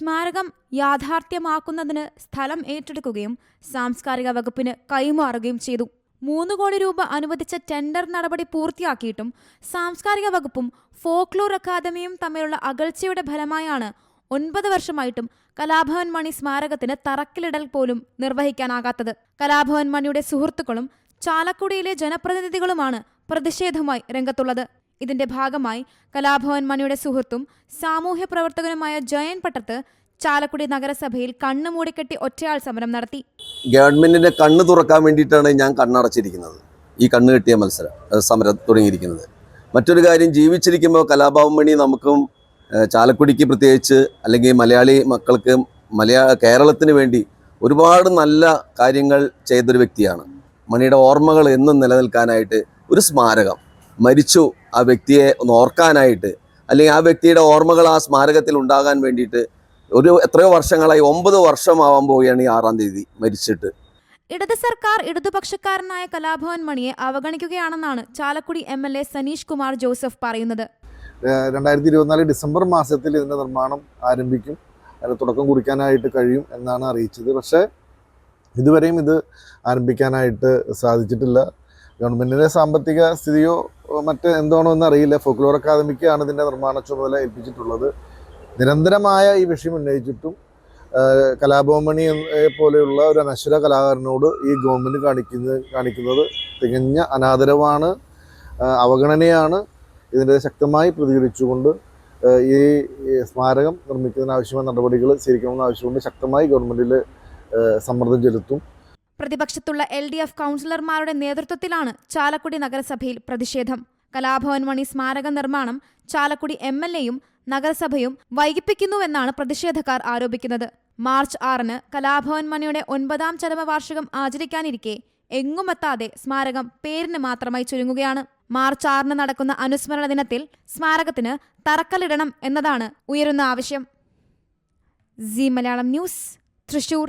സ്മാരകം യാഥാർത്ഥ്യമാക്കുന്നതിന് സ്ഥലം ഏറ്റെടുക്കുകയും സാംസ്കാരിക വകുപ്പിന് കൈമാറുകയും ചെയ്തു. മൂന്ന് കോടി രൂപ അനുവദിച്ച ടെൻഡർ നടപടി പൂർത്തിയാക്കിയിട്ടും സാംസ്കാരിക വകുപ്പും ഫോക്ലോർ അക്കാദമിയും തമ്മിലുള്ള അകൽച്ചയുടെ ഫലമായാണ് ഒൻപത് വർഷമായിട്ടും കലാഭവൻ മണി സ്മാരകത്തിന് തറക്കിലിടൽ പോലും നിർവഹിക്കാനാകാത്തത്. കലാഭവൻ മണിയുടെ സുഹൃത്തുക്കളും ചാലക്കുടിയിലെ ജനപ്രതിനിധികളുമാണ് പ്രതിഷേധവുമായി രംഗത്തുള്ളത്. ഇതിന്റെ ഭാഗമായി കലാഭവൻ മണിയുടെ സുഹൃത്തും സാമൂഹ്യ പ്രവർത്തകനുമായ ജയൻ പട്ടത്ത് ചാലക്കുടി നഗരസഭയിൽ കണ്ണു മൂടിക്കെട്ടി ഒറ്റയാൾ സമരം നടത്തി. ഗവൺമെന്റിന്റെ കണ്ണ് തുറക്കാൻ വേണ്ടിയിട്ടാണ് ഞാൻ കണ്ണടച്ചിരിക്കുന്നത്. ഈ കണ്ണ് കെട്ടിയ മത്സരം സമരം തുടങ്ങിയിരിക്കുന്നത്. മറ്റൊരു കാര്യം ജീവിച്ചിരിക്കുമ്പോൾ കലാഭവൻ മണി നമുക്കും ചാലക്കുടിക്ക് പ്രത്യേകിച്ച് അല്ലെങ്കിൽ മലയാളി മക്കൾക്ക് മലയാ കേരളത്തിന് വേണ്ടി ഒരുപാട് നല്ല കാര്യങ്ങൾ ചെയ്തൊരു വ്യക്തിയാണ്. മണിയുടെ ഓർമ്മകൾ എന്നും നിലനിൽക്കാനായിട്ട് ഒരു സ്മാരകം. മരിച്ചു ആ വ്യക്തിയെ ഒന്ന് ഓർക്കാനായിട്ട് അല്ലെങ്കിൽ ആ വ്യക്തിയുടെ ഓർമ്മകൾ ആ സ്മാരകത്തിൽ ഉണ്ടാകാൻ വേണ്ടിയിട്ട് ഒരു എത്രയോ വർഷങ്ങളായി ഒമ്പത് വർഷമാവാൻ പോവുകയാണ് ഈ ആറാം തീയതി മരിച്ചിട്ട്. ഇടത് സർക്കാർ ഇടതുപക്ഷക്കാരനായ കലാഭവൻ മണിയെ അവഗണിക്കുകയാണെന്നാണ് Chalakudy M L A Sanish Kumar Joseph പറയുന്നത്. രണ്ടായിരത്തി ഇരുപത്തിനാല് ഡിസംബർ മാസത്തിൽ ഇതിന്റെ നിർമ്മാണം ആരംഭിക്കും. അതിന് തുടക്കം കുറിക്കാനായിട്ട് കഴിയും എന്നാണ് അറിയിച്ചത്. പക്ഷേ ഇതുവരെയും ഇത് ആരംഭിക്കാനായിട്ട് സാധിച്ചിട്ടില്ല. ഗവൺമെന്റിന്റെ സാമ്പത്തിക സ്ഥിതിയോ മറ്റ് എന്താണോ എന്ന് അറിയില്ല. ഫോക്ലോർ അക്കാദമിക്കാണ് ഇതിന്റെ നിർമ്മാണ ചുമതല ഏൽപ്പിച്ചിട്ടുള്ളത്. നിരന്തരമായ ഈ വിഷയം ഉന്നയിച്ചിട്ടും കലാഭവമണി പോലെയുള്ള ഒരു അനശ്വര കലാകാരനോട് ഈ ഗവൺമെന്റ് കാണിക്കുന്നത് കാണിക്കുന്നത് തികഞ്ഞ അനാദരവാണ് അവഗണനയാണ്. ഇതിന്റെ ശക്തമായി പ്രതികരിച്ചുകൊണ്ട് ഈ സ്മാരകം നിർമ്മിക്കുന്നതിനാവശ്യമായ നടപടികൾ സ്വീകരിക്കണമെന്ന് ആവശ്യമുണ്ട്. ശക്തമായി ഗവൺമെന്റിൽ സമ്മർദ്ദം ചെലുത്തും. പ്രതിപക്ഷത്തുള്ള എൽ ഡി എഫ് കൗൺസിലർമാരുടെ നേതൃത്വത്തിലാണ് ചാലക്കുടി നഗരസഭയിൽ പ്രതിഷേധം. കലാഭവൻ മണി സ്മാരക നിർമ്മാണം ചാലക്കുടി എം എൽ എയും നഗരസഭയും വൈകിപ്പിക്കുന്നുവെന്നാണ് പ്രതിഷേധക്കാർ ആരോപിക്കുന്നത്. മാർച്ച് ആറിന് കലാഭവൻ മണിയുടെ ഒൻപതാം ചരമവാർഷികം ആചരിക്കാനിരിക്കെ എങ്ങുമെത്താതെ സ്മാരകം പേരിന് മാത്രമായി ചുരുങ്ങുകയാണ്. മാർച്ച് ആറിന് നടക്കുന്ന അനുസ്മരണ ദിനത്തിൽ സ്മാരകത്തിന് തറക്കല്ലിടണം എന്നതാണ് ഉയരുന്ന ആവശ്യം. C Malayalam news Thrissur.